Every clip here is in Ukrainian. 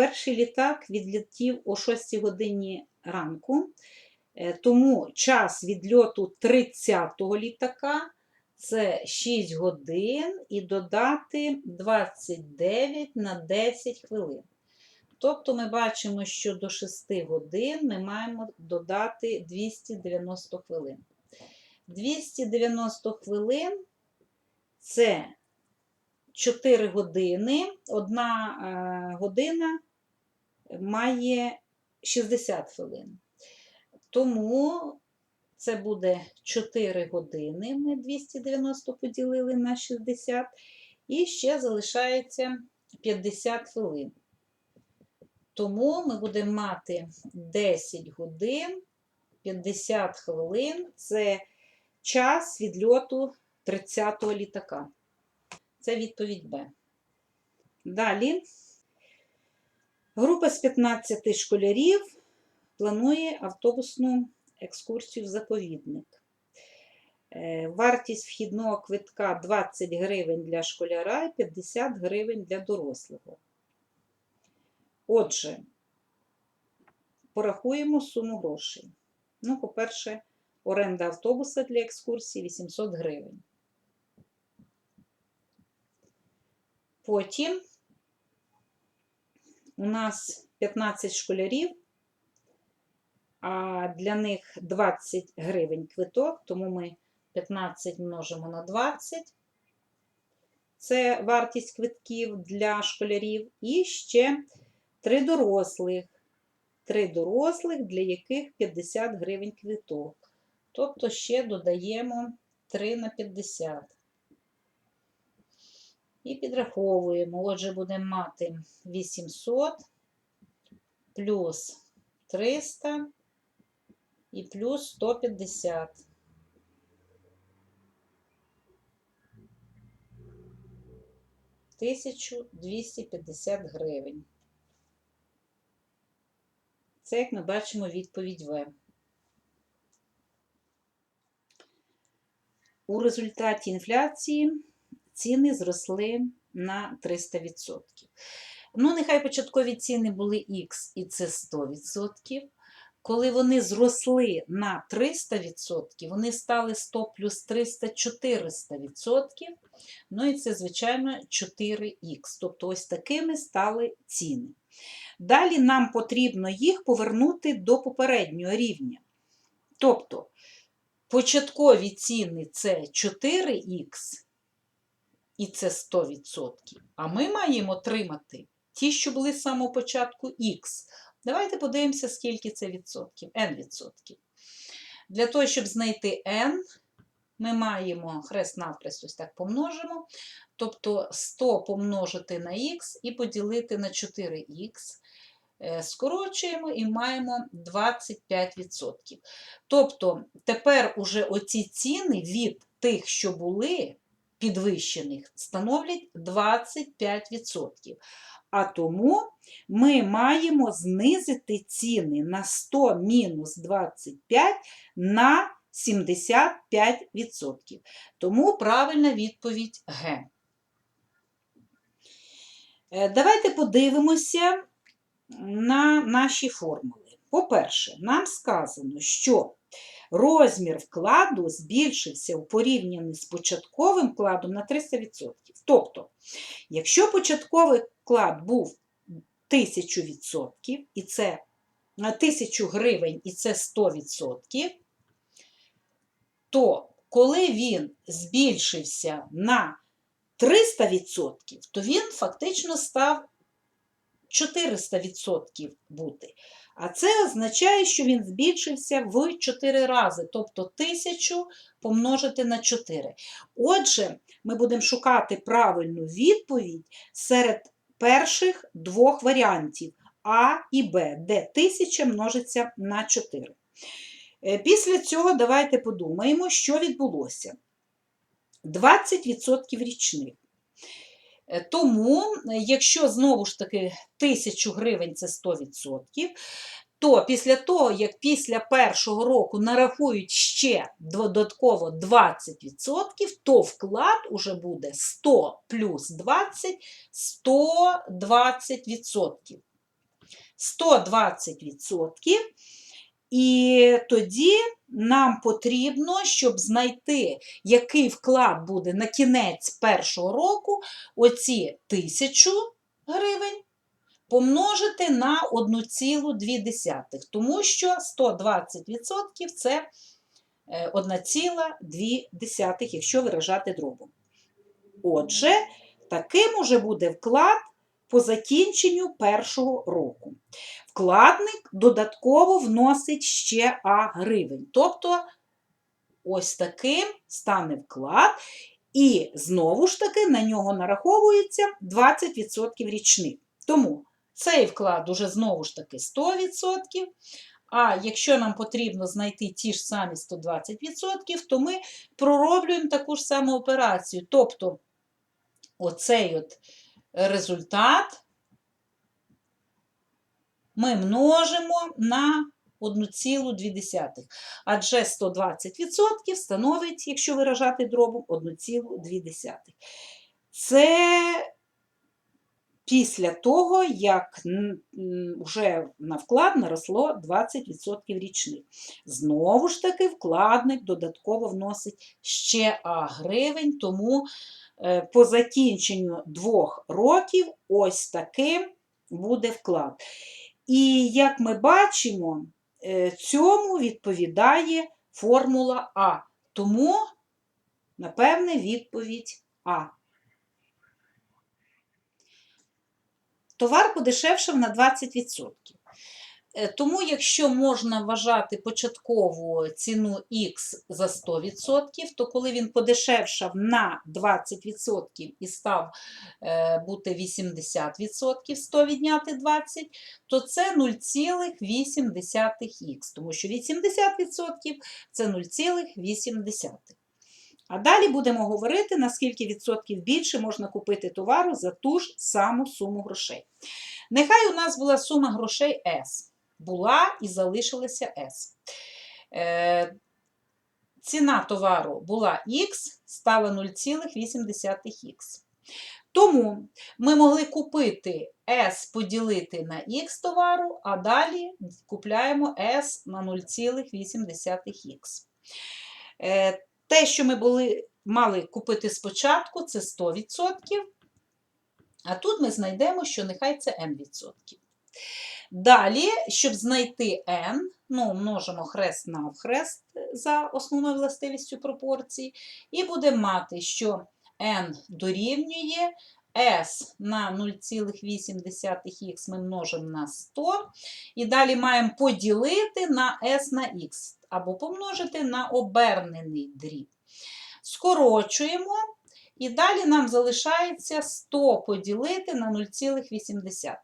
перший літак відлетів о 6 годині ранку, Е, тому час відльоту 30-го літака це 6 годин і додати 29 на 10 хвилин. Тобто ми бачимо, що до 6 годин ми маємо додати 290 хвилин. 290 хвилин це 4 години. Одна е, година має 60 хвилин. Тому це буде 4 години. Ми 290 поділили на 60. І ще залишається 50 хвилин. Тому ми будемо мати 10 годин, 50 хвилин це час відльоту 30-го літака. Це відповідь Б. Далі. Група з 15 школярів планує автобусну екскурсію в заповідник. Е, Вартість вхідного квитка 20 гривень для школяра і 50 гривень для дорослого. Отже, порахуємо суму грошей. Ну, по-перше, оренда автобуса для екскурсії 800 гривень. Потім у нас 15 школярів, а для них 20 гривень квиток, тому ми 15 множимо на 20. Це вартість квитків для школярів. І ще 3 дорослих. 3 дорослих, для яких 50 гривень квиток. Тобто ще додаємо 3 на 50. І підраховуємо. Отже, будемо мати 800 плюс 300 і плюс 150. Тисячу 250 гривень. Це, як ми бачимо, відповідь В. У результаті інфляції ціни зросли на 300%. Ну, нехай початкові ціни були Х і це 100%. Коли вони зросли на 300%, вони стали 100 плюс 300 400%. Ну і це, звичайно, 4х. Тобто ось такими стали ціни. Далі нам потрібно їх повернути до попереднього рівня. Тобто початкові ціни це 4х, і це 100%. А ми маємо отримати ті, що були з самого початку х. Давайте подивимося, скільки це відсотків. n відсотків. Для того, щоб знайти n, ми маємо хрест навхрест ось так помножимо. Тобто 100 помножити на х і поділити на 4х. Скорочуємо і маємо 25%. Тобто тепер уже оці ціни від тих, що були підвищених, становлять 25%. А тому ми маємо знизити ціни на 100 мінус 25 на 75%. Тому правильна відповідь Г. Е, Давайте подивимося на наші формули. По-перше, нам сказано, що розмір вкладу збільшився у порівнянні з початковим вкладом на 300%. Тобто, якщо початковий вклад був 1000%, і це на 1000 гривень, і це 100%, то коли він збільшився на 300%, то він фактично став 400% бути. А це означає, що він збільшився в 4 рази, тобто 1000 помножити на 4. Отже, ми будемо шукати правильну відповідь серед перших двох варіантів А і Б, де 1000 множиться на 4. Е, Після цього давайте подумаємо, що відбулося. 20% річних. Е, Тому, е, якщо знову ж таки 1000 гривень це 100%, то після того, як після першого року нарахують ще додатково 20%, то вклад уже буде 100 плюс 20 120%. 120%. І тоді нам потрібно, щоб знайти, який вклад буде на кінець першого року, оці 1000 гривень помножити на 1,2, тому що 120% це е, 1,2, якщо виражати дробом. Отже, таким уже буде вклад по закінченню першого року. Вкладник додатково вносить ще А гривень. Тобто, ось таким стане вклад, і знову ж таки на нього нараховується 20% річних. Тому цей вклад уже знову ж таки 100%. А якщо нам потрібно знайти ті ж самі 120%, то ми пророблюємо таку ж саму операцію. Тобто, оцей от результат ми множимо на 1,2. Адже 120% становить, якщо виражати дробом, 1,2. Це після того, як вже на вклад наросло 20% річних. Знову ж таки, вкладник додатково вносить ще А гривень, тому е, по закінченню двох років ось таким буде вклад. І як ми бачимо, е, цьому відповідає формула А. Тому, напевне, відповідь А. Товар подешевшав на 20%. Е, Тому, якщо можна вважати початкову ціну Х за 100%, то коли він подешевшав на 20% і став е, бути 80%, 100 відняти 20, то це 0,8х, тому що 80% це 0,8. А далі будемо говорити, на скільки відсотків більше можна купити товару за ту ж саму суму грошей. Нехай у нас була сума грошей S була і залишилася S. Е, ціна товару була Х, стала 0,8х. Тому ми могли купити S поділити на Х товару, а далі купляємо S на 0,8х. Те, що ми були, мали купити спочатку, це 100%. А тут ми знайдемо, що нехай це n%. Далі, щоб знайти n, ну, множимо хрест на хрест за основною властивістю пропорції, і будемо мати, що n дорівнює s на 0,8х ми множимо на 100, і далі маємо поділити на s на х, або помножити на обернений дріб. Скорочуємо. І далі нам залишається 100 поділити на 0,8.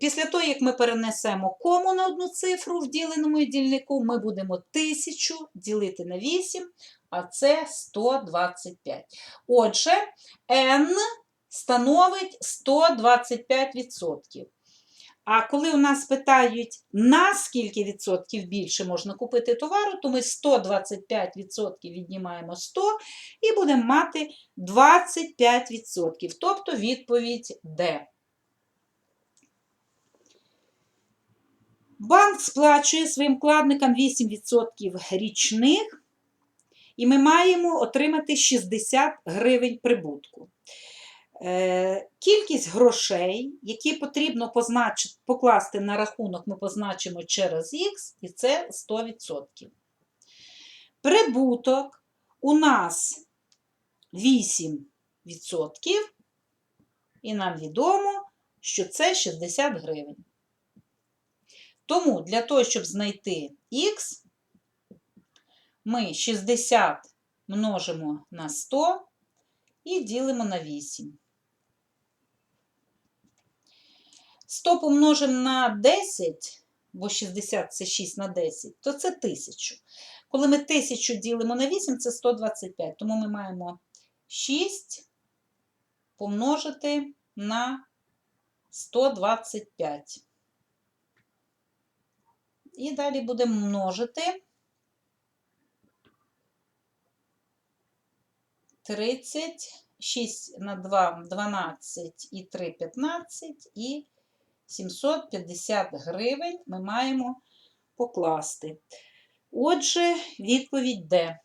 Після того, як ми перенесемо кому на одну цифру в діленому дільнику, ми будемо 1000 ділити на 8, а це 125. Отже, n становить 125%. А коли у нас питають, на скільки відсотків більше можна купити товару, то ми 125% віднімаємо 100 і будемо мати 25%. Тобто відповідь Д. Банк сплачує своїм вкладникам 8% річних, і ми маємо отримати 60 гривень прибутку. Е, кількість грошей, які потрібно позначити, покласти на рахунок, ми позначимо через Х, і це 100%. Прибуток у нас 8%, і нам відомо, що це 60 гривень. Тому для того, щоб знайти Х, ми 60 множимо на 100 і ділимо на 8. 100 помножимо на 10, бо 60 це 6 на 10, то це 1000. Коли ми 1000 ділимо на 8, це 125. Тому ми маємо 6 помножити на 125. І далі будемо множити 30, 6 на 2 12 і 3 15 і 750 гривень ми маємо покласти. Отже, відповідь Д.